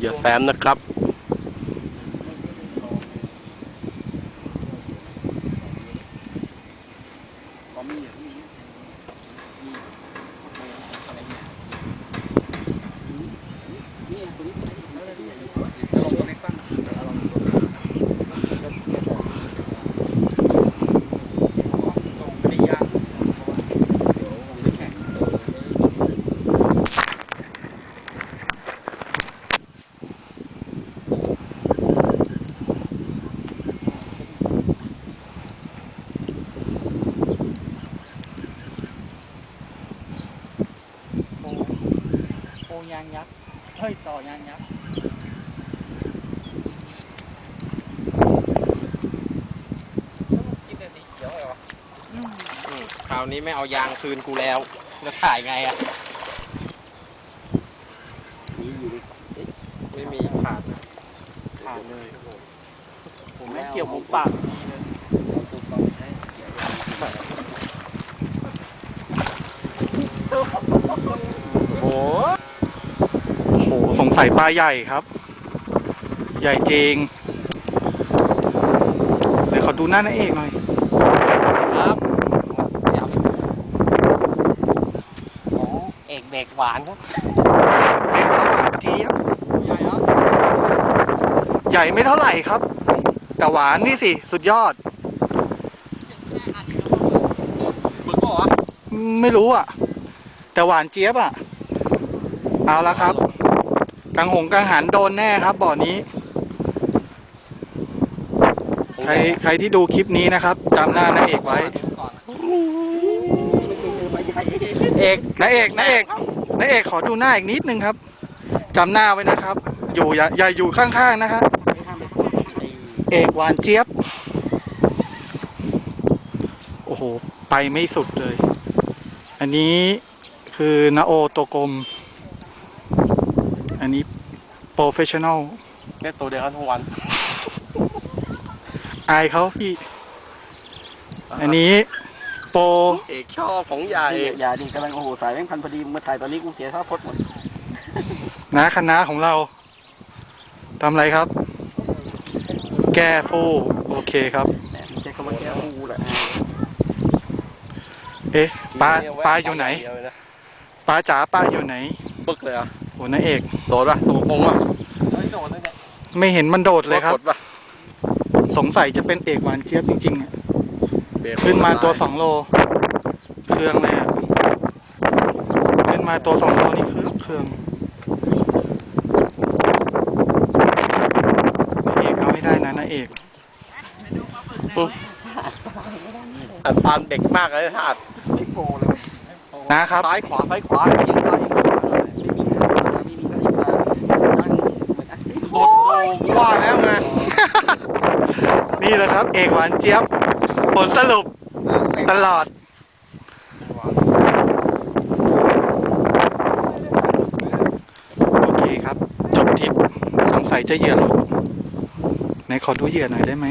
อย่าแซมนะครับ พอมีอย่างนี้มีอะไรเนี่ยนี่ตัวนี้จะลงตัวเล็กบ้างเอาลองตัวเล็กส่งไม่ได้ยากเพราะว่าเดี๋ยวคงไม่แข็ง โป โปยางยักษ์เฮ้ยต่อยางยักษ์กินแต่สีเขียวเหรอคราวนี้ไม่เอายางคืนกูแล้วจะถ่ายไงอะมีอยู่ดิไม่มีขาดนะขาดเลย ผมไม่เกี่ยวผมปากดีเลยตัวต้องใช้สีเขียว โอ้โห โอ้โห สงสัยปลาใหญ่ครับ ใหญ่จริงเดี๋ยวขอดูหน้าหน้าเอกหน่อย ครับเดี๋ยวของเอกเด็กหวานครับเป็นข้าวหวานเจี๊ยบใหญ่ครับใหญ่ไม่เท่าไหร่ครับ แต่หวานนี่สิ สุดยอดบึกบอกว่าไม่รู้อะ แต่หวานเจี๊ยบอะ เอาละครับ กังหงกังหันโดนแน่ครับบ่อนี้ ใครใครที่ดูคลิปนี้นะครับจำหน้าหน้าเอกไว้เอกนาเอกนาเอกนาเอกขอดูหน้าอีกนิดนึงครับจำหน้าไว้นะครับ อยู่อย่าอย่าอยู่ข้างๆนะครับเอกหวานเจี๊ยบ โอ้โห ไปไม่สุดเลย อันนี้คือนาโอตัวกลม อันนี้โปรเฟชชั่นอลแค่ตัวเดียวกันทั้งวัน อายเขาพี่ อันนี้โปรเอกชอบของใหญ่อย่าดิกำลังโอ้โหสายแม่งพันพอดีมาถ่ายตอนนี้กูเสียท่าพดหมดนะคณะของเราทำอะไรครับ แก้ฟูโอเคครับแหมไม่ใช่คำว่าแก้วกูแหละเอ๊ะปลาปลาอยู่ไหนปลาจ๋าปลาอยู่ไหนบึกเลยอะ โหนาเอก โดดป่ะสมพงษ์ป่ะไม่โดดเลยเนี่ยไม่เห็นมันโดดเลยครับ กดป่ะสงสัยจะเป็นเอกหวานเจี๊ยบจริงๆอะเบรกขึ้นมาตัวสองโล เครื่องเลยอะขึ้นมาตัวสองโลนี่คือเครื่องนาเอกเอาให้ได้นะนาเอก อันปานเด็กมากเลยท่าดไม่โปรเลยนะครับซ้ายขวาซ้ายขวายิงไปยิงไปไม่มีขาไม่มีก็ยิงมาตั้งเหมือนอัดติ หลุดโอ้ ว่าแล้วไงนี่แหละครับ เอกหวานเจี๊ยบ ผลสรุปตลอด โอเคครับ จบทริปสงสัยจะเหยื่อหลบไหนขอดูเหยื่อหน่อยได้ไหม